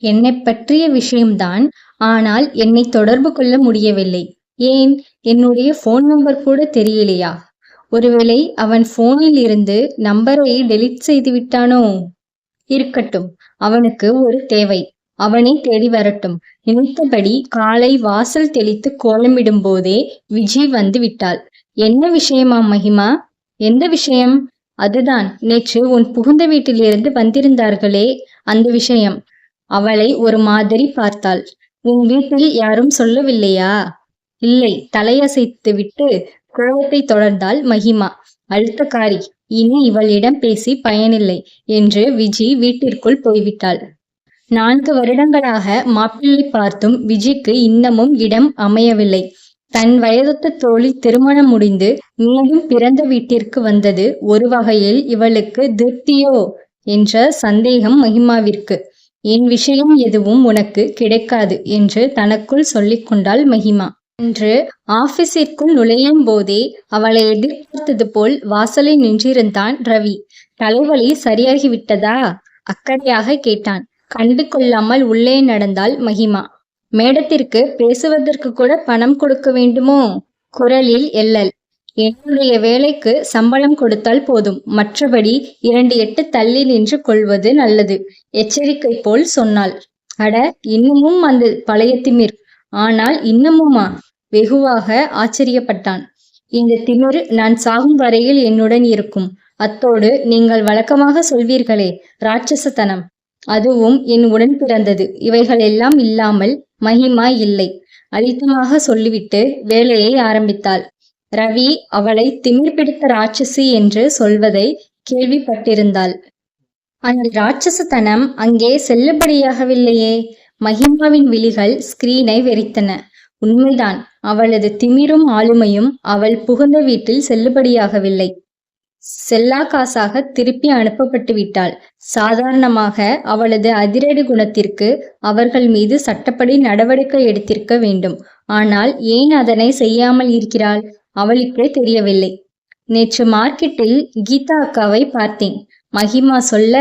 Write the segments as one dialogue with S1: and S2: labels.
S1: என்னை பற்றிய விஷயம்தான். ஆனால் என்னை தொடர்பு கொள்ள முடியவில்லை. ஏன்? என்னுடைய ஃபோன் நம்பர் கூட தெரியலையா? ஒருவேளை அவன் போனில் இருந்து நம்பரை டெலீட் செய்து விட்டானோ? இருக்கட்டும். அவனுக்கு ஒரு தேவை. அவனை தேடி வரட்டும். நினைத்தபடி காலை வாசல் தெளித்து கோலமிடும் போதே விஜய் வந்து விட்டாள். என்ன விஷயமா மகிமா? எந்த விஷயம்? அதுதான். நேற்று உன் புகுந்த வீட்டிலிருந்து வந்திருந்தார்களே. அந்த விஷயம். அவளை ஒரு மாதிரி பார்த்தாள். உன் வீட்டில் யாரும் சொல்லவில்லையா? இல்லை. தலையசைத்து விட்டு கோபத்தை தொடர்ந்தாள் மகிமா. அழுத்தக்காரி இனி இவளிடம் பேசி பயனில்லை என்று விஜி வீட்டிற்குள் போய்விட்டாள். நான்கு வருடங்களாக மாப்பிள்ளை பார்த்தும் விஜிக்கு இன்னமும் இடம் அமையவில்லை. தன் வயதொத்த தோழி திருமணம் முடிந்து மீண்டும் பிறந்த வீட்டிற்கு வந்தது ஒரு வகையில் இவளுக்கு திருப்தியோ? என்ற சந்தேகம் மகிமாவிற்கு. என் விஷயம் எதுவும் உனக்கு கிடைக்காது என்று தனக்குள் சொல்லிக் கொண்டாள் மகிமா. என்று ஆபீஸிற்குள் நுழையும் போதே அவளை எதிர்பார்த்தது போல் வாசலில் நின்றிருந்தான் ரவி. தலைவலி சரியாகிவிட்டதா? அக்கறையாக கேட்டான். கண்டு கொள்ளாமல் உள்ளே நடந்தாள் மகிமா. மேடத்திற்கு பேசுவதற்கு கூட பணம் கொடுக்க வேண்டுமோ? குரலில் எல்லல் என்னுடைய வேலைக்கு சம்பளம் கொடுத்தால் போதும். மற்றபடி இரண்டு எட்டு தள்ளி நின்று கொள்வது நல்லது. எச்சரிக்கை போல் சொன்னாள். அட இன்னமும் அந்த பழைய திமிர். ஆனால் இன்னமுமா? வெகுவாக ஆச்சரியப்பட்டான். இந்த திமிர் நான் சாகும் வரையில் என்னுடன் இருக்கும். அத்தோடு நீங்கள் வழக்கமாக சொல்வீர்களே ராட்சசத்தனம். அதுவும் என் உடன் பிறந்தது. இவைகள் எல்லாம் இல்லாமல் மகிமா இல்லை. அழுத்தமாக சொல்லிவிட்டு வேலையை ஆரம்பித்தாள். ரவி அவளை திமிர் பிடித்த ராட்சசி என்று சொல்வதை கேள்விப்பட்டிருந்தாள். அந்த ராட்சசத்தனம் அங்கே செல்லுபடியாகவில்லையே. மகிமாவின் விழிகள் ஸ்கிரீனை வெறித்தன. உண்மைதான் அவளது திமிரும் ஆளுமையும் அவள் புகுந்த வீட்டில் செல்லுபடியாகவில்லை. செல்லா காசாக திருப்பி அனுப்பப்பட்டு விட்டாள். சாதாரணமாக அவளது அதிரடி குணத்திற்கு அவர்கள் மீது சட்டப்படி நடவடிக்கை எடுத்திருக்க வேண்டும். ஆனால் ஏன் அதனை செய்யாமல் இருக்கிறாள்? அவளுக்கே தெரியவில்லை. நேற்று மார்க்கெட்டில் கீதா அக்காவை பார்த்தேன். மகிமா சொல்ல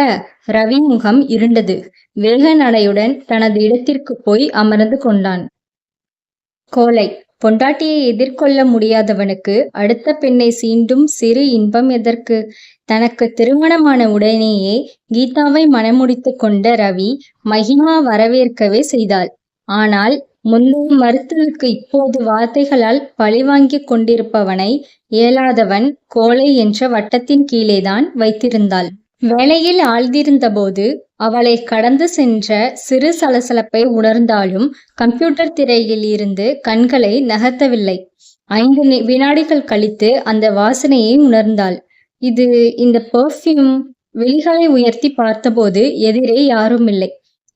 S1: ரவி முகம் இருண்டது. வேக நடையுடன் தனது இடத்திற்கு போய் அமர்ந்து கொண்டான். கோலை பொண்டாட்டியை எதிர்கொள்ள முடியாதவனுக்கு அடுத்த பெண்ணை சீண்டும் சிறு இன்பம் எதற்கு? தனக்கு திருமணமான உடனேயே கீதாவை மனமுடித்து கொண்ட ரவி மகிமா வரவேற்கவே செய்தாள். ஆனால் முந்தைய மறுத்தலுக்கு இப்போது வார்த்தைகளால் பழிவாங்கிக் கொண்டிருப்பவனை இயலாதவன் கோலை என்ற வட்டத்தின் கீழேதான் வைத்திருந்தாள். வேலையில் ஆழ்ந்திருந்தபோது அவளை கடந்து சென்ற சிறு சலசலப்பை உணர்ந்தாலும் கம்ப்யூட்டர் திரையில் இருந்து கண்களை நகர்த்தவில்லை. ஐந்து வினாடிகள் கழித்து அந்த வாசனையை உணர்ந்தாள். இது இந்த பெர்ஃப்யூம் விழிகளை உயர்த்தி பார்த்தபோது எதிரே யாரும் இல்லை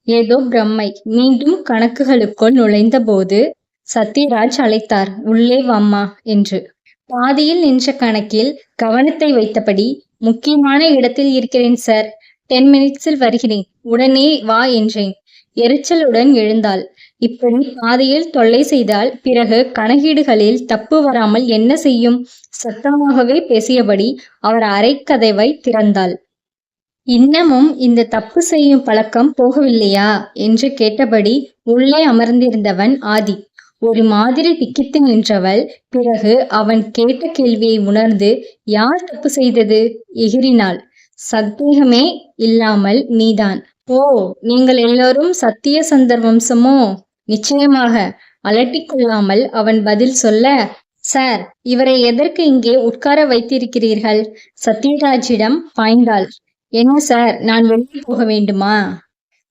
S1: ஏதோ பிரம்மை. மீண்டும் கணக்குகளுக்குள் நுழைந்தபோது சத்யராஜ் அழைத்தார். உள்ளே வாம்மா என்று. பாதியில் நின்ற கணக்கில் கவனத்தை வைத்தபடி முக்கியமான இடத்தில் இருக்கிறேன் சார். டென் மினிட்ஸில் வருகிறேன். உடனே வா என்றேன். எரிச்சலுடன் எழுந்தாள். இப்படி பாதையில் தொல்லை செய்தால் பிறகு கணக்கீடுகளில் தப்பு வராமல் என்ன செய்யும்? சத்தமாகவே பேசியபடி அவர் அரைக்கதவை திறந்தாள். இன்னமும் இந்த தப்பு செய்யும் பழக்கம் போகவில்லையா? என்று கேட்டபடி உள்ளே அமர்ந்திருந்தவன் ஆதி. ஒரு மாதிரி திக்கித்து நின்றவள். பிறகு அவன் கேட்ட கேள்வியை உணர்ந்து யார் தப்பு செய்தது? எகிரினாள் சந்தேகமே இல்லாமல் நீதான். ஓ நீங்கள் எல்லோரும் சத்திய சந்தர் வம்சமோ நிச்சயமாக. அலட்டிக்கொள்ளாமல் அவன் பதில் சொல்ல? சார் இவரை எதற்கு இங்கே உட்கார வைத்திருக்கிறீர்கள்? சத்யராஜிடம் பாய்ந்தாள். என்ன சார் நான் வெளியே போக வேண்டுமா?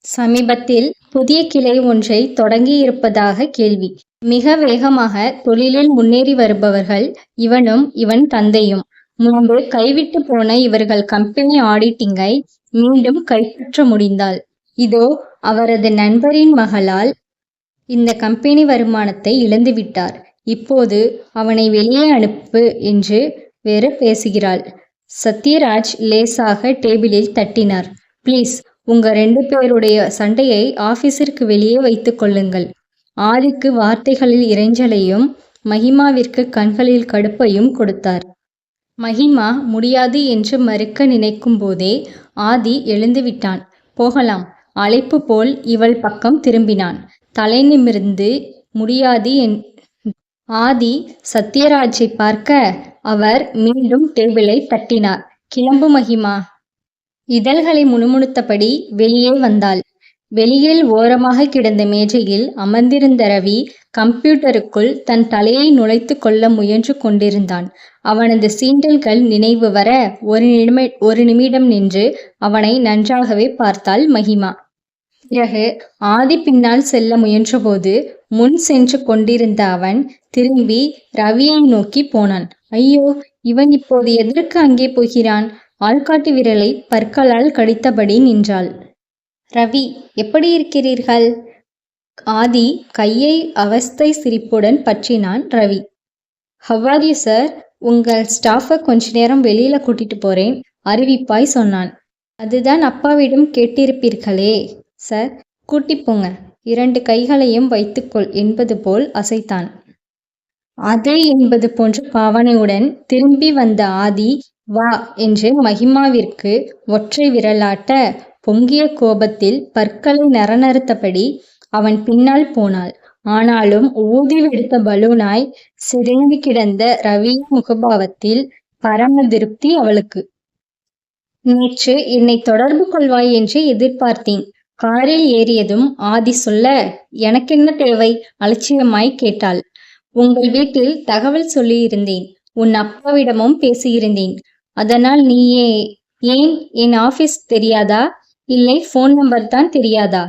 S1: சமீபத்தில் புதிய கிளை ஒன்றை தொடங்கி இருப்பதாக கேள்வி. மிக வேகமாக தொழிலில் முன்னேறி வருபவர்கள் இவனும் இவன் தந்தையும். முன்பு கைவிட்டு போன இவர்கள் கம்பெனி ஆடிட்டிங்கை மீண்டும் கைப்பற்ற முடிந்தால். இதோ அவரது நண்பரின் மகளால் இந்த கம்பெனி வருமானத்தை இழந்துவிட்டார். இப்போது அவனை வெளியே அனுப்பு என்று வேறு பேசுகிறாள். சத்யராஜ் லேசாக டேபிளில் தட்டினார். ப்ளீஸ் உங்க ரெண்டு பேருடைய சண்டையை ஆஃபீஸிற்கு வெளியே வைத்துக் கொள்ளுங்கள். ஆதிக்கு வார்த்தைகளில் இறைஞ்சலையும் மகிமாவிற்கு கண்களில் கடுப்பையும் கொடுத்தார். மகிமா முடியாது என்று மறுக்க நினைக்கும் போதே ஆதி எழுந்துவிட்டான். போகலாம் அழைப்பு போல் இவள் பக்கம் திரும்பினான். தலை நிமிர்ந்து முடியாது என் ஆதி சத்யராஜை பார்க்க அவர் மீண்டும் டேபிளை தட்டினார். கிளம்பு மகிமா. இதழ்களை முணுமுணுத்தபடி வெளியே வந்தாள். வெளியில் ஓரமாக கிடந்த மேஜையில் அமர்ந்திருந்த ரவி கம்ப்யூட்டருக்குள் தன் தலையை நுழைத்து கொள்ள முயன்று கொண்டிருந்தான். அவனது சீண்டல்கள் நினைவு வர ஒரு நிமிட ஒரு நிமிடம் நின்று அவனை நன்றாகவே பார்த்தாள் மகிமா. பிறகு ஆதி பின்னால் செல்ல முயன்றபோது முன் சென்று கொண்டிருந்த அவன் திரும்பி ரவியை நோக்கி போனான். ஐயோ இவன் இப்போது எதற்கு அங்கே போகிறான்? ஆள்காட்டு விரலை பற்களால் கடித்தபடி நின்றாள். ரவி எப்படி இருக்கிறீர்கள்? ஆதி கையை அவஸ்தை சிரிப்புடன் பற்றினான் Ravi. How are you sir. உங்கள் ஸ்டாஃபை கொஞ்ச நேரம் வெளியில கூட்டிட்டு போறேன் அறிவிப்பாய் சொன்னான். அதுதான் அப்பாவிடம் கேட்டிருப்பீர்களே சார். கூட்டி போங்க. இரண்டு கைகளையும் வைத்துக்கொள் என்பது போல் அசைத்தான். அதே என்பது போன்ற பாவனையுடன் திரும்பி வந்த ஆதி வா என்று மகிமாவிற்கு ஒற்றை விரலாட்ட பொங்கிய கோபத்தில் பற்களை நரநறுத்தபடி அவன் பின்னால் போனாள். ஆனாலும் ஊதி வெடித்த பலூனாய் சிதைந்து கிடந்த ரவி முகபாவத்தில் பரம திருப்தி அவளுக்கு. நேற்று என்னை தொடர்பு கொள்வாய் என்று எதிர்பார்த்தேன். காரில் ஏறியதும் ஆதி சொல்ல எனக்கென்ன தேவை? அலட்சியமாய் கேட்டாள். உங்கள் வீட்டில் தகவல் சொல்லியிருந்தேன். உன் அப்பாவிடமும் பேசியிருந்தேன். அதனால் நீயே ஏன் என் ஆபீஸ் தெரியாதா? இல்லை ஃபோன் நம்பர் தான் தெரியாதா?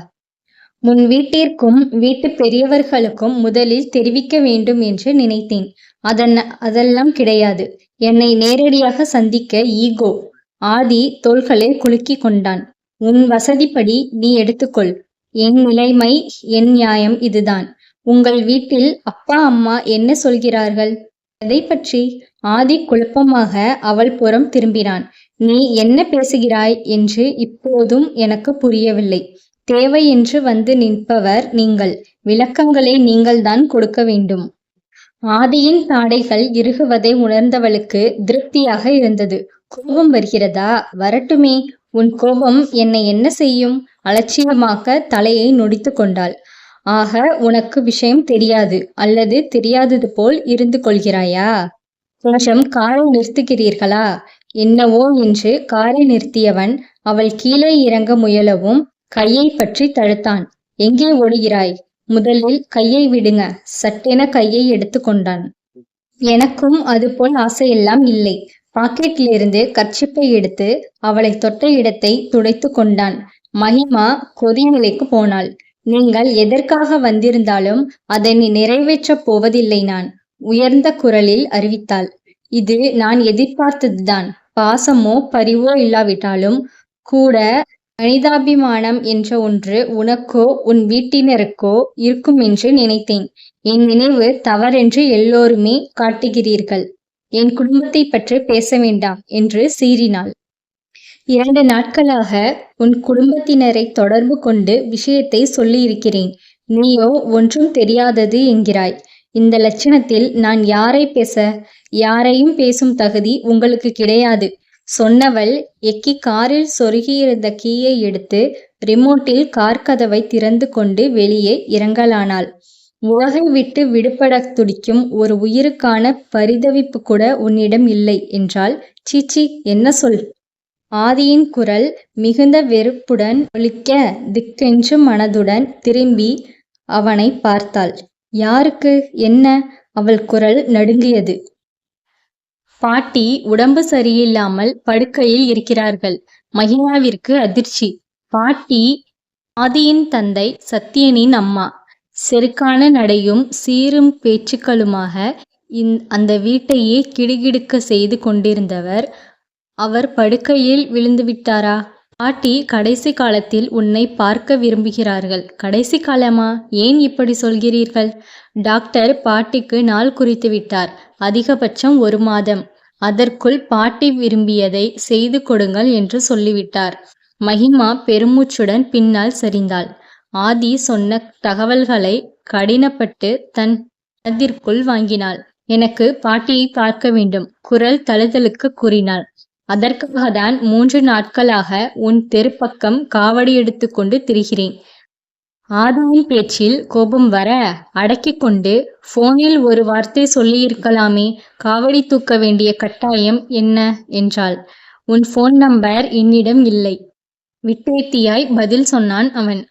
S1: உன் வீட்டிற்கும் வீட்டு பெரியவர்களுக்கும் முதலில் தெரிவிக்க வேண்டும் என்று நினைத்தேன். அதன் அதெல்லாம் கிடையாது. என்னை நேரடியாக சந்திக்க ஈகோ. ஆதி தோள்களை குலுக்கி கொண்டான். உன் வசதிப்படி நீ எடுத்துக்கொள். என் நிலைமை என் நியாயம் இதுதான். உங்கள் வீட்டில் அப்பா அம்மா என்ன சொல்கிறார்கள்? எதை பற்றி ஆதி குழப்பமாக அவள் புறம் திரும்பினான். நீ என்ன பேசுகிறாய் என்று இப்போதும் எனக்கு புரியவில்லை. தேவை என்று வந்து நிற்பவர் நீங்கள். விளக்கங்களை நீங்கள்தான் கொடுக்க வேண்டும். ஆதியின் தாடைகள் இறுகுவதை உணர்ந்தவளுக்கு திருப்தியாக இருந்தது. கோபம் வருகிறதா? வரட்டுமே. உன் கோபம் என்னை என்ன செய்யும்? அலட்சியமாக தலையை நொடித்து கொண்டாள். ஆக உனக்கு விஷயம் தெரியாது அல்லது தெரியாதது போல் இருந்து கொள்கிறாயா? கொஞ்சம் காரை நிறுத்துகிறீர்களா? என்னவோ என்று காரை நிறுத்தியவன் அவள் கீழே இறங்க முயலவும் கையை பற்றி தடுத்தான் எங்கே ஓடுகிறாய்? முதலில் கையை விடுங்க சட்டென கையை எடுத்து கொண்டான். எனக்கும் அதுபோல் ஆசையெல்லாம் இல்லை. பாக்கெட்டிலிருந்து கர்ச்சிப்பை எடுத்து அவளை தொட்ட இடத்தை துடைத்து கொண்டான். மகிமா கொதிநிலைக்கு போனாள். நீங்கள் எதற்காக வந்திருந்தாலும் அதை நிறைவேற்றப் போவதில்லை நான் உயர்ந்த குரலில் அறிவித்தாள். இது நான் எதிர்பார்த்ததுதான். பாசமோ பரிவோ இல்லாவிட்டாலும் கூட மனிதாபிமானம் என்ற ஒன்று உனக்கோ உன் வீட்டினருக்கோ இருக்கும் என்று நினைத்தேன். என் நினைவு தவறென்று எல்லோருமே காட்டுகிறீர்கள். என் குடும்பத்தை பற்றி பேச வேண்டாம் என்று சீறினாள். இரண்டு நாட்களாக உன் குடும்பத்தினரை தொடர்பு கொண்டு விஷயத்தை சொல்லியிருக்கிறேன். நீயோ ஒன்றும் தெரியாதது என்கிறாய். இந்த லட்சணத்தில் நான் யாரை பேச யாரையும் பேசும் தகுதி உங்களுக்கு கிடையாது. சொன்னவள் எக்கி காரில் சொருகியிருந்த கீயை எடுத்து ரிமோட்டில் கார் கதவை திறந்து கொண்டு வெளியே இறங்கலானாள். உலகை விட்டு விடுபட துடிக்கும் ஒரு உயிருக்கான பரிதவிப்பு கூட உன்னிடம் இல்லை என்றால் சீச்சி என்ன சொல்? ஆதியின் குரல் மிகுந்த வெறுப்புடன் ஒழிக்க திக்கென்று மனதுடன் திரும்பி அவனை பார்த்தாள். யாருக்கு? என்ன? அவள் குரல் நடுங்கியது. பாட்டி உடம்பு சரியில்லாமல் படுக்கையில் இருக்கிறார்கள். மகிமாவிற்கு அதிர்ச்சி. பாட்டி ஆதியின் தந்தை சத்தியனின் அம்மா. செருக்கான நடையும் சீரும் பேச்சுக்களுமாக இந் அந்த வீட்டையே கிடுகிடுக்க செய்து கொண்டிருந்தவர். அவர் படுக்கையில் விழுந்துவிட்டாரா பாட்டி கடைசி காலத்தில் உன்னை பார்க்க விரும்புகிறார்கள். கடைசி காலமா? ஏன் இப்படி சொல்கிறீர்கள்? டாக்டர் பாட்டிக்கு நாள் குறித்து விட்டார். அதிகபட்சம் ஒரு மாதம். அதற்குள் பாட்டி விரும்பியதை செய்து கொடுங்கள் என்று சொல்லிவிட்டார். மகிமா பெருமூச்சுடன் பின்னால் சரிந்தாள். ஆதி சொன்ன தகவல்களை கடினப்பட்டு தன் மனதிற்குள் வாங்கினாள். எனக்கு பாட்டியை பார்க்க வேண்டும் குரல் தழுதலுக்கு கூறினாள். அதற்காக தான் மூன்று நாட்களாக உன் தெருப்பக்கம் காவடி எடுத்துக்கொண்டு திரிகிறேன். ஆதியின் பேச்சில் கோபம் வர அடக்கிக் கொண்டு போனில் ஒரு வார்த்தை சொல்லியிருக்கலாமே காவடி தூக்க வேண்டிய கட்டாயம் என்ன? என்றாள். உன் போன் நம்பர் என்னிடம் இல்லை விட்டேத்தியாய் பதில் சொன்னான் அவன்.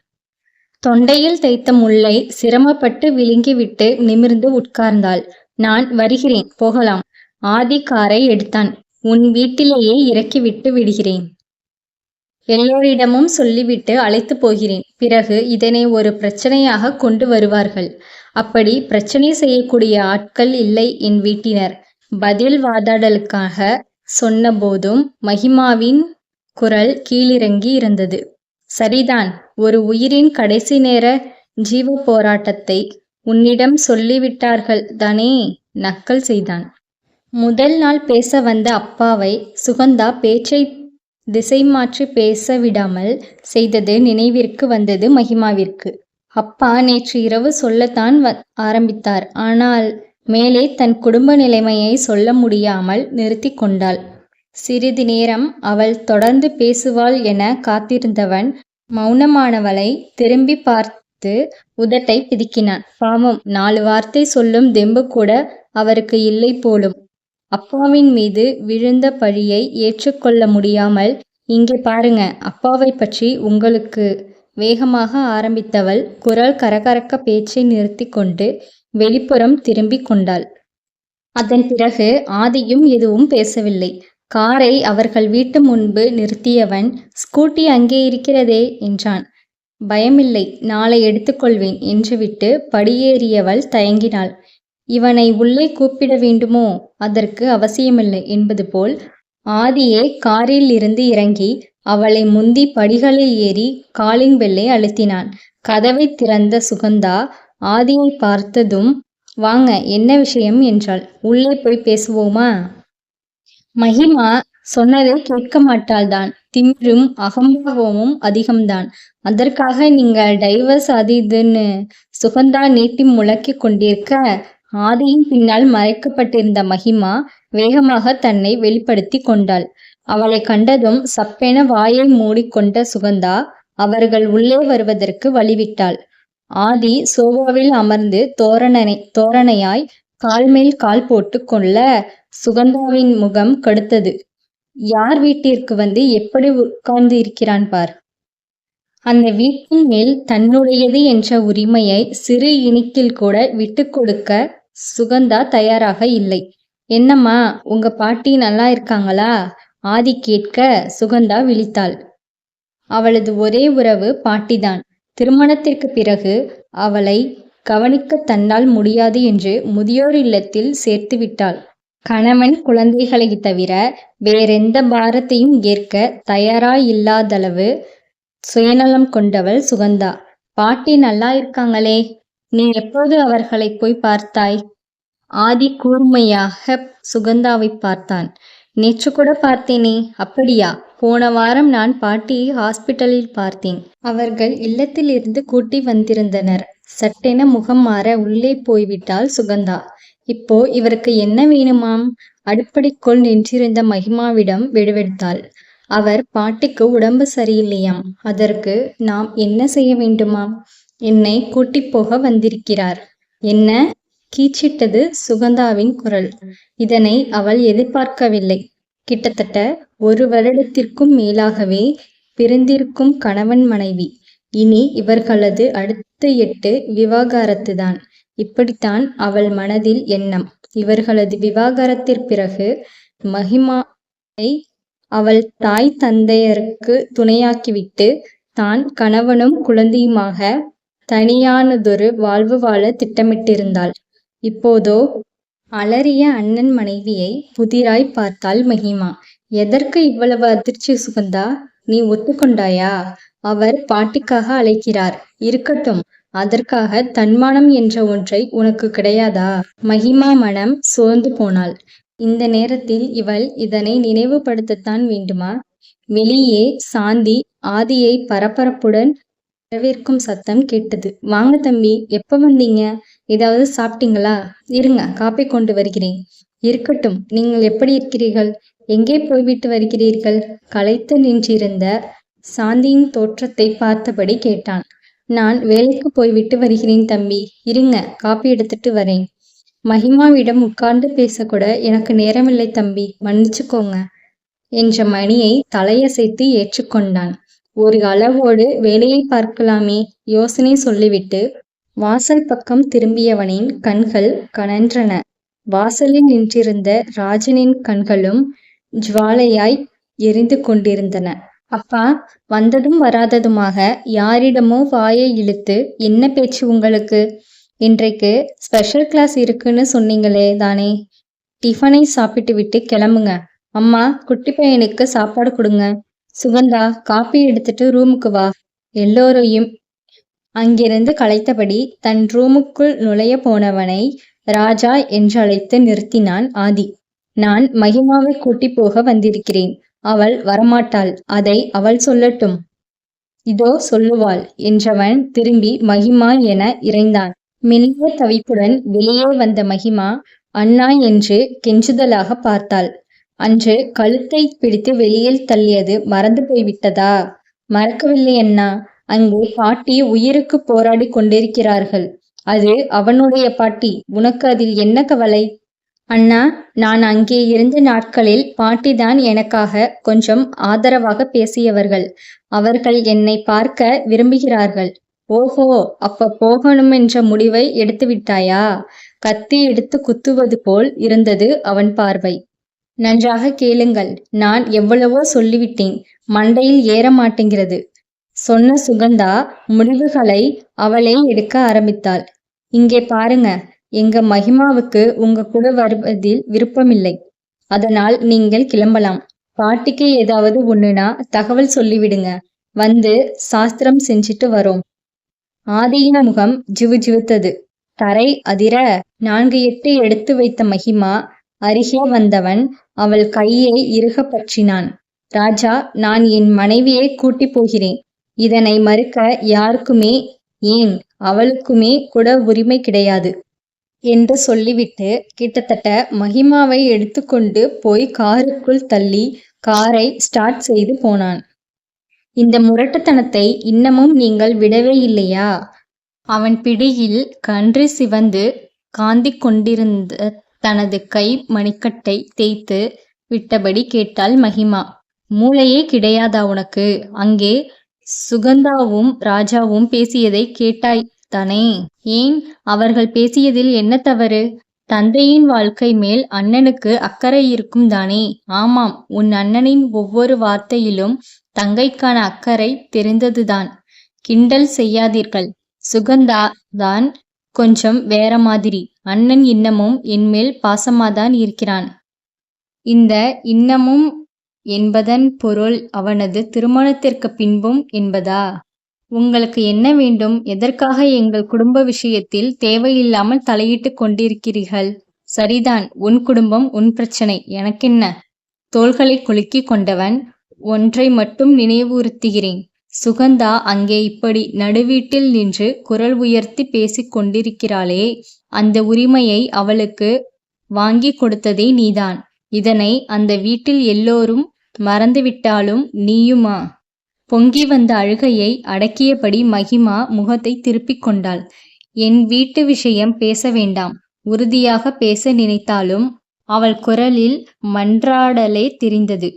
S1: தொண்டையில் தைத்த முல்லை சிரமப்பட்டு விழுங்கிவிட்டு நிமிர்ந்து உட்கார்ந்தாள். நான் வருகிறேன் போகலாம். ஆதி காரை எடுத்தான். உன் வீட்டிலேயே இறக்கிவிட்டு விடுகிறேன். எல்லோரிடமும் சொல்லிவிட்டு அழைத்து போகிறேன். பிறகு இதனை ஒரு பிரச்சனையாக கொண்டு வருவார்கள். அப்படி பிரச்சனை செய்யக்கூடிய ஆட்கள் இல்லை என் வீட்டினர். பதில் வாதாடலுக்காக சொன்னபோதும் மகிமாவின் குரல் கீழிறங்கி இருந்தது சரிதான். ஒரு உயிரின் கடைசி நேர ஜீவ போராட்டத்தை உன்னிடம் சொல்லிவிட்டார்கள் தானே? நக்கல் செய்தான். முதல் நாள் பேச வந்த அப்பாவை சுகந்தா பேச்சை திசை மாற்றி பேச விடாமல் செய்தது நினைவிற்கு வந்தது மகிமாவிற்கு. அப்பா நேற்று இரவு சொல்லத்தான் வ ஆரம்பித்தார். ஆனால் மேலே தன் குடும்ப நிலைமையை சொல்ல முடியாமல் நிறுத்தி கொண்டாள். சிறிது நேரம் அவள் தொடர்ந்து பேசுவாள் என காத்திருந்தவன் மௌனமானவளை திரும்பி பார்த்து உதட்டை பிதுக்கினான். பாவம் நாலு வார்த்தை சொல்லும் தெம்பு கூட அவருக்கு இல்லை போலும். அப்பாவின் மீது விழுந்த பழியை ஏற்றுக்கொள்ள முடியாமல் இங்கே பாருங்க அப்பாவை பற்றி உங்களுக்கு வேகமாக ஆரம்பித்தவள் குரல் கரகரக்க பேச்சை நிறுத்தி கொண்டு வெளிப்புறம் திரும்பி கொண்டாள். அதன் பிறகு ஆதியும் எதுவும் பேசவில்லை. காரை அவர்கள் வீட்டு முன்பு நிறுத்தியவன் ஸ்கூட்டி அங்கே இருக்கிறதே என்றான். பயமில்லை நாளை எடுத்துக்கொள்வேன் என்றுவிட்டு படியேறியவள் தயங்கினாள். இவனை உள்ளே கூப்பிட வேண்டுமோ? அதற்கு அவசியமில்லை என்பது போல் ஆதியே காரில் இருந்து இறங்கி அவளை முந்தி படிகளில் ஏறி காலிங் பெல்லை அழுத்தினான். கதவை திறந்த சுகந்தா ஆதியை பார்த்ததும் வாங்க என்ன விஷயம்? என்றாள். உள்ளே போய் பேசுவோமா? மகிமா சொன்னதை கேட்க மாட்டாள்தான். திமிரும் அகம்பாவமும் அதிகம்தான். அதற்காக நீங்க டைவர்ஸ் அது இதுன்னு சுகந்தா நீட்டி முழக்கி கொண்டிருக்க ஆதியின் பின்னால் மறைக்கப்பட்டிருந்த மகிமா வேகமாக தன்னை வெளிப்படுத்தி கொண்டாள். அவளை கண்டதும் சப்பென வாயை மூடிக்கொண்ட சுகந்தா அவர்கள் உள்ளே வருவதற்கு வழிவிட்டாள். ஆதி சோபாவில் அமர்ந்து தோரணனை தோரணையாய் கால் மேல் கால் போட்டு கொள்ள சுகந்தாவின் முகம் கடுத்தது. யார் வீட்டிற்கு வந்து எப்படி உட்கார்ந்து இருக்கிறான் பார்? அந்த வீட்டின் மேல் தன்னுடையது என்ற உரிமையை சிறு இனிக்கில் கூட விட்டு கொடுக்க சுகந்தா தயாராக இல்லை. என்னம்மா உங்க பாட்டி நல்லா இருக்காங்களா? ஆதி கேட்க சுகந்தா விழித்தாள். அவளது ஒரே உறவு பாட்டிதான். திருமணத்திற்கு பிறகு அவளை கவனிக்க தன்னால் முடியாது என்று முதியோர் இல்லத்தில் சேர்த்து விட்டாள் கணவன் குழந்தைகளை தவிர வேறெந்த பாரத்தையும் ஏற்க தயாராயில்லாதளவு சுயநலம் கொண்டவள் சுகந்தா. பாட்டி நல்லா இருக்காங்களே? நீ எப்போது அவர்களை போய் பார்த்தாய்? ஆதி கூர்மையாக சுகந்தாவை பார்த்தான். நேற்று கூட பார்த்தேனே அப்படியா? போன வாரம் நான் பாட்டியை ஹாஸ்பிட்டலில் பார்த்தேன். அவர்கள் இல்லத்தில் இருந்து கூட்டி வந்திருந்தனர். சட்டென முகம் மாற உள்ளே போய்விட்டாள் சுகந்தா. இப்போ இவருக்கு என்ன வேணுமாம்? அடுப்படிக்குள் நின்றிருந்த மகிமாவிடம் வெடுவெடுத்தாள். அவர் பாட்டிக்கு உடம்பு சரியில்லையாம். அதற்கு நாம் என்ன செய்ய வேண்டுமாம்? என்னை கூட்டிப் போக வந்திருக்கிறார். என்ன? கீச்சிட்டது சுகந்தாவின் குரல். இதனை அவள் எதிர்பார்க்கவில்லை. கிட்டத்தட்ட ஒரு வருடத்திற்கும் மேலாகவே பிரிந்திருக்கும் கணவன் மனைவி. இனி இவர்களது அடுத்த எட்டு விவாகரத்துதான். இப்படித்தான் அவள் மனதில் எண்ணம். இவர்களது விவாகரத்திற்கு பிறகு மகிமாவை அவள் தாய் தந்தையருக்கு துணையாக்கிவிட்டு தான் கணவனும் குழந்தையுமாக தனியானதொரு வாழ்வு வாழ திட்டமிட்டிருந்தாள். இப்போதோ அலறிய அண்ணன் மனைவியை புதிராய் பார்த்தாள் மகிமா. எதற்கு இவ்வளவு அதிர்ச்சி சுகந்தா? நீ ஒத்துக்கொண்டாயா? அவர் பாட்டிக்காக அழைக்கிறார். இருக்கட்டும் அதற்காக தன்மானம் என்ற ஒன்றை உனக்கு கிடையாதா? மகிமா மனம் சோர்ந்து போனாள். இந்த நேரத்தில் இவள் இதனை நினைவுபடுத்தத்தான் வேண்டுமா? வெளியே சாந்தி ஆதியை பரபரப்புடன் வரவேற்கும் சத்தம் கேட்டது. வாங்க தம்பி எப்ப வந்தீங்க? ஏதாவது சாப்பிட்டீங்களா? இருங்க காப்பி கொண்டு வருகிறேன். இருக்கட்டும் நீங்கள் எப்படி இருக்கிறீர்கள்? எங்கே போய்விட்டு வருகிறீர்கள்? களைத்து நின்றிருந்த சாந்தியின் தோற்றத்தை பார்த்தபடி கேட்டான். நான் வேலைக்கு போய்விட்டு வருகிறேன் தம்பி. இருங்க காப்பி எடுத்துட்டு வரேன். மகிமாவிடம் உட்கார்ந்து பேசக்கூட எனக்கு நேரமில்லை தம்பி. மன்னிச்சுக்கோங்க. என்ற மணியை தலையசைத்து ஏற்றுக்கொண்டான். ஒரு அளவோடு வேலையை பார்க்கலாமே யோசனை சொல்லிவிட்டு வாசல் பக்கம் திரும்பியவனின் கண்கள் கனன்றன. வாசலில் நின்றிருந்த ராஜனின் கண்களும் ஜுவாலையாய் எரிந்து கொண்டிருந்தன. அப்பா வந்ததும் வராததுமாக யாரிடமோ வாயை இழுத்து என்ன பேச்சு உங்களுக்கு? இன்றைக்கு ஸ்பெஷல் கிளாஸ் இருக்குன்னு சொன்னீங்களே தானே. டிஃபனை சாப்பிட்டு விட்டு கிளம்புங்க. அம்மா குட்டி பையனுக்கு சாப்பாடு கொடுங்க. சுகந்தா காப்பி எடுத்துட்டு ரூமுக்கு வா. எல்லோரையும் அங்கிருந்து களைத்தபடி தன் ரூமுக்குள் நுழைய போனவனை ராஜா என்றழைத்து நிறுத்தினான் ஆதி. நான் மகிமாவை கூட்டி போக வந்திருக்கிறேன். அவள் வரமாட்டாள். அதை அவள் சொல்லட்டும். இதோ சொல்லுவாள் என்றவன் திரும்பி மகிமா என இறைந்தான். மெல்லிய தவிப்புடன் வெளியே வந்த மகிமா அண்ணா என்று கெஞ்சுதலாக பார்த்தாள். அன்று கழுத்தை பிடித்து வெளியில் தள்ளியது மறந்து போய்விட்டதா? மறக்கவில்லை அண்ணா. அங்கே பாட்டி உயிருக்கு போராடி கொண்டிருக்கிறார்கள். அது அவனுடைய பாட்டி. உனக்கு அதில் என்ன கவலை? அண்ணா நான் அங்கே இருந்த நாட்களில் பாட்டிதான் எனக்காக கொஞ்சம் ஆதரவாக பேசியவர்கள். அவர்கள் என்னை பார்க்க விரும்புகிறார்கள். ஓஹோ அப்ப போகணும் என்ற முடிவை எடுத்து விட்டாயா கத்தி எடுத்து குத்துவது போல் இருந்தது அவன் பார்வை. நன்றாக கேளுங்கள். நான் எவ்வளவோ சொல்லிவிட்டேன். மண்டையில் ஏற மாட்டேங்கிறது. சொன்ன சுகந்தா முடிவுகளை அவளே எடுக்க ஆரம்பித்தாள். இங்கே பாருங்க எங்க மகிமாவுக்கு உங்க கூட வருவதில் விருப்பமில்லை. அதனால் நீங்கள் கிளம்பலாம். பாட்டிக்கு ஏதாவது ஒண்ணுனா தகவல் சொல்லிவிடுங்க. வந்து சாஸ்திரம் செஞ்சிட்டு வரோம். ஆதியின் முகம் ஜிவு ஜிவுத்தது தரை அதிர நான்கு எட்டு எடுத்து வைத்த மகிமா அருகே வந்தவன் அவள் கையை இறுக பற்றினான். ராஜா நான் என் மனைவியை கூட்டி போகிறேன். இதனை மறுக்க யாருக்குமே ஏன் அவளுக்குமே கூட உரிமை கிடையாது என்று சொல்லிவிட்டு கிட்டத்தட்ட மகிமாவை எடுத்துக்கொண்டு போய் காருக்குள் தள்ளி காரை ஸ்டார்ட் செய்து போனான். இந்த முரட்டுத்தனத்தை இன்னமும் நீங்கள் விடவே இல்லையா? அவன் பிடியில் கன்று சிவந்து காந்தி கொண்டிருந்த தனது கை மணிக்கட்டை தேய்த்து விட்டபடி கேட்டாள் மகிமா மூளையே கிடையாதா உனக்கு? அங்கே சுகந்தாவும் ராஜாவும் பேசியதை கேட்டாய் தானே? ஏன்? அவர்கள் பேசியதில் என்ன தவறு? தந்தையின் வாழ்க்கை மேல் அண்ணனுக்கு அக்கறை இருக்கும் தானே? ஆமாம் உன் அண்ணனின் ஒவ்வொரு வார்த்தையிலும் தங்கைக்கான அக்கறை தெரிந்ததுதான். கிண்டல் செய்யாதீர்கள். சுகந்தா தான் கொஞ்சம் வேற மாதிரி. அண்ணன் இன்னமும் என்மேல் பாசமாதான் இருக்கிறான். இந்த இன்னமும் என்பதன் பொருள் அவனது திருமணத்திற்கு பின்பும் என்பதா? உங்களுக்கு என்ன வேண்டும்? எதற்காக எங்கள் குடும்ப விஷயத்தில் தேவையில்லாமல் தலையிட்டுக் கொண்டிருக்கிறீர்கள்? சரிதான் உன் குடும்பம் உன் பிரச்சனை. எனக்கென்ன? தோள்களை குலுக்கி கொண்டவன் ஒன்றை மட்டும் நினைவுறுத்துகிறேன். சுகந்தா அங்கே இப்படி நடுவீட்டில் நின்று குரல் உயர்த்தி பேசிக் கொண்டிருக்கிறாளே அந்த உரிமையை அவளுக்கு வாங்கி கொடுத்ததே நீதான். இதனை அந்த வீட்டில் எல்லோரும் மறந்துவிட்டாலும் நீயுமா? பொங்கி வந்த அழுகையை அடக்கியபடி மகிமா முகத்தை திருப்பிக் கொண்டாள். என் வீட்டு விஷயம் பேச வேண்டாம். உறுதியாக பேச நினைத்தாலும் அவள் குரலில் மன்றாடலே தெரிந்தது.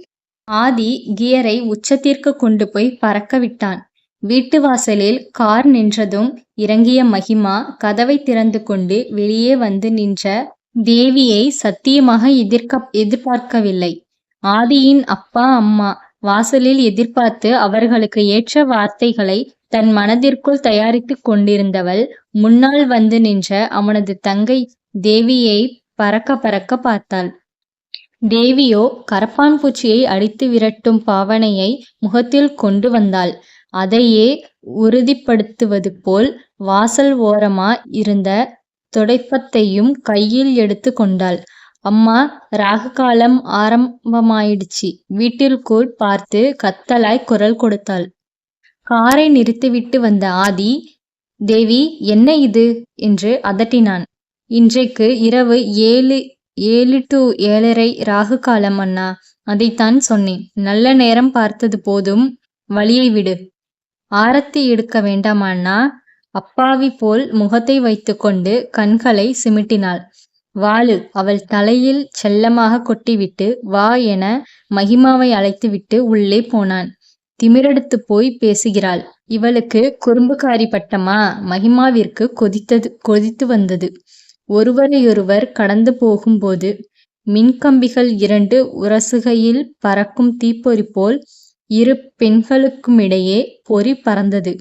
S1: ஆதி கியரை உச்சத்திற்கு கொண்டு போய் பறக்க விட்டான். வீட்டு வாசலில் கார் நின்றதும் இறங்கிய மகிமா கதவை திறந்து கொண்டு வெளியே வந்து நின்ற தேவியை சத்தியமாக எதிர்க்க எதிர்பார்க்கவில்லை. ஆதியின் அப்பா அம்மா வாசலில் எதிர்பார்த்து அவர்களுக்கு ஏற்ற வார்த்தைகளை தன் மனதிற்குள் தயாரித்துக் கொண்டிருந்தவள் முன்னால் வந்து நின்ற அவனது தங்கை தேவியை பறக்க பறக்க பார்த்தாள். தேவியோ கரப்பான் பூச்சியை அடித்து விரட்டும் பாவனையை முகத்தில் கொண்டு வந்தாள். அதையே உறுதிப்படுத்துவது போல் வாசல் ஓரமா இருந்த துடைப்பத்தையும் கையில் எடுத்து கொண்டாள். அம்மா ராகு காலம் ஆரம்பமாயிடுச்சு. வீட்டிற்குள் பார்த்து கத்தலாய் குரல் கொடுத்தாள். காரை நிறுத்திவிட்டு வந்த ஆதி தேவி என்ன இது என்று அதட்டினான். இன்றைக்கு இரவு ஏழு ஏழு டு ஏழரை ராகு காலம் அண்ணா. அதைத்தான் சொன்னேன். நல்ல நேரம் பார்த்தது போதும். வழியை விடு. ஆரத்தி எடுக்க வேண்டாமா அண்ணா? அப்பாவி போல் முகத்தை வைத்துக்கொண்டு கண்களை சிமிட்டினாள். வாளு அவள் தலையில் செல்லமாக கொட்டிவிட்டு வா என மகிமாவை அழைத்துவிட்டு உள்ளே போனான். திமிரெடுத்து போய் பேசுகிறாள். இவளுக்கு குறும்புக்காரி பட்டமா? மகிமாவிற்கு கொதித்தது கொதித்து வந்தது. ஒருவரையொருவர் கடந்து போகும்போது மின்கம்பிகள் இரண்டு உரசுகையில் பறக்கும் தீப்பொறி போல் இரு பெண்களுக்குமிடையே பொறி பறந்தது.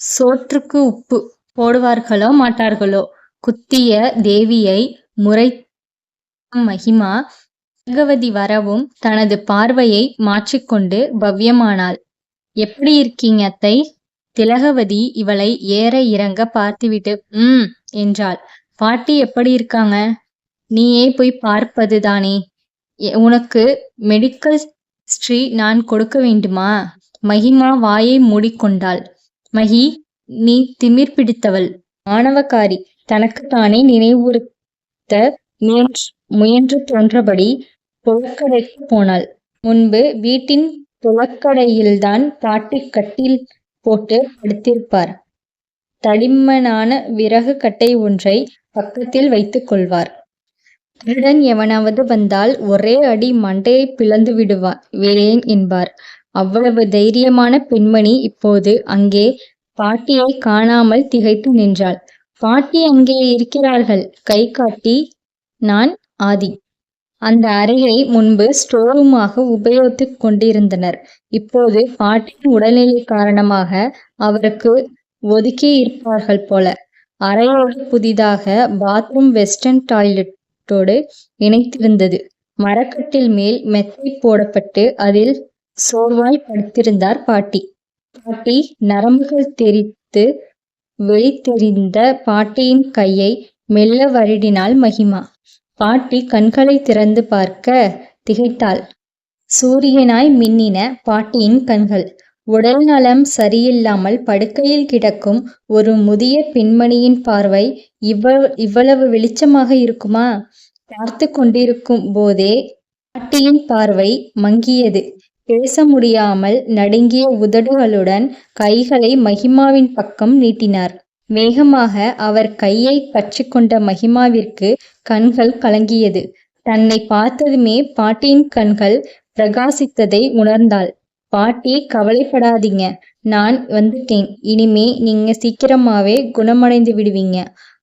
S1: சோற்றுக்கு உப்பு போடுவார்களோ மாட்டார்களோ? குத்திய தேவியை முறை மகிமா திலகவதி வரவும் தனது பார்வையை மாற்றிக்கொண்டு பவ்யமானாள். எப்படி இருக்கீங்க அத்தை திலகவதி இவளை ஏற இறங்க பார்த்துவிட்டு ம் என்றாள். பாட்டி எப்படி இருக்காங்க? நீயே போய் பார்ப்பது தானே. எ- உனக்கு மெடிக்கல் ஹிஸ்டரி நான் கொடுக்க வேண்டுமா மகிமா வாயை மூடிக்கொண்டாள். மகி நீ திமிர் பிடித்தவள். மாணவக்காரி தனக்குத்தானே நினைவுறுத்த முயன்று முயன்று தோன்றபடி புழக்கடைக்கு போனாள். முன்பு வீட்டின் புழக்கடையில்தான் பாட்டி கட்டில் போட்டு படுத்திருப்பார். தடிமனான விறகு கட்டை ஒன்றை பக்கத்தில் வைத்துக் கொள்வார். திருடன் எவனாவது வந்தால் ஒரே அடி மண்டையை பிளந்து விடுவா வேறேன் என்பார். அவ்வளவு தைரியமான பெண்மணி இப்போது அங்கே பாட்டியை காணாமல் திகைத்து நின்றாள். பாட்டி அங்கே இருக்கிறார்கள். கை காட்டி நான் ஆதி. அந்த அறையை முன்பு ஸ்டோரூமாக உபயோகித்துக் கொண்டிருந்தனர். இப்போது பாட்டியின் உடல்நிலை காரணமாக அவருக்கு ஒதுக்கி இருப்பார்கள் போல. அறையோடு புதிதாக பாத்ரூம் வெஸ்டர்ன் டாய்லெட்டோடு இணைத்திருந்தது. மரக்கட்டில் மேல் மெத்தை போடப்பட்டு அதில் சோர்வாய் படுத்திருந்தார் பாட்டி. பாட்டி நரம்புகள் தெரித்து வெளித்தெறிந்த பாட்டியின் கையை மெல்ல வருடினாள் மகிமா. பாட்டி கண்களை திறந்து பார்க்க திகைத்தாள். சூரியனாய் மின்னின பாட்டியின் கண்கள். உடல் நலம் சரியில்லாமல் படுக்கையில் கிடக்கும் ஒரு முதிய பெண்மணியின் பார்வை இவ்வ இவ்வளவு வெளிச்சமாக இருக்குமா? பார்த்து கொண்டிருக்கும் போதே பாட்டியின் பார்வை மங்கியது. பேச முடியாமல் நடுங்கிய உதடுகளுடன் கைகளை மகிமாவின் பக்கம் நீட்டினார். வேகமாக அவர் கையை பற்றிக்கொண்ட மகிமாவிற்கு கண்கள் கலங்கியது. தன்னை பார்த்ததுமே பாட்டியின் கண்கள் பிரகாசித்ததை உணர்ந்தாள். பாட்டி கவலைப்படாதீங்க. நான் வந்துட்டேன். இனிமே நீங்க சீக்கிரமாவே குணமடைந்து விடுவீங்க.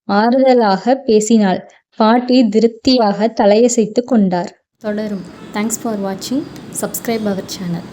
S1: ஆறுதலாக பேசினாள். பாட்டி திருப்தியாக தலையசைத்து கொண்டார். தொடரும். தேங்க்ஸ் ஃபார் வாட்சிங் சப்ஸ்கிரைப் அவர் சேனல்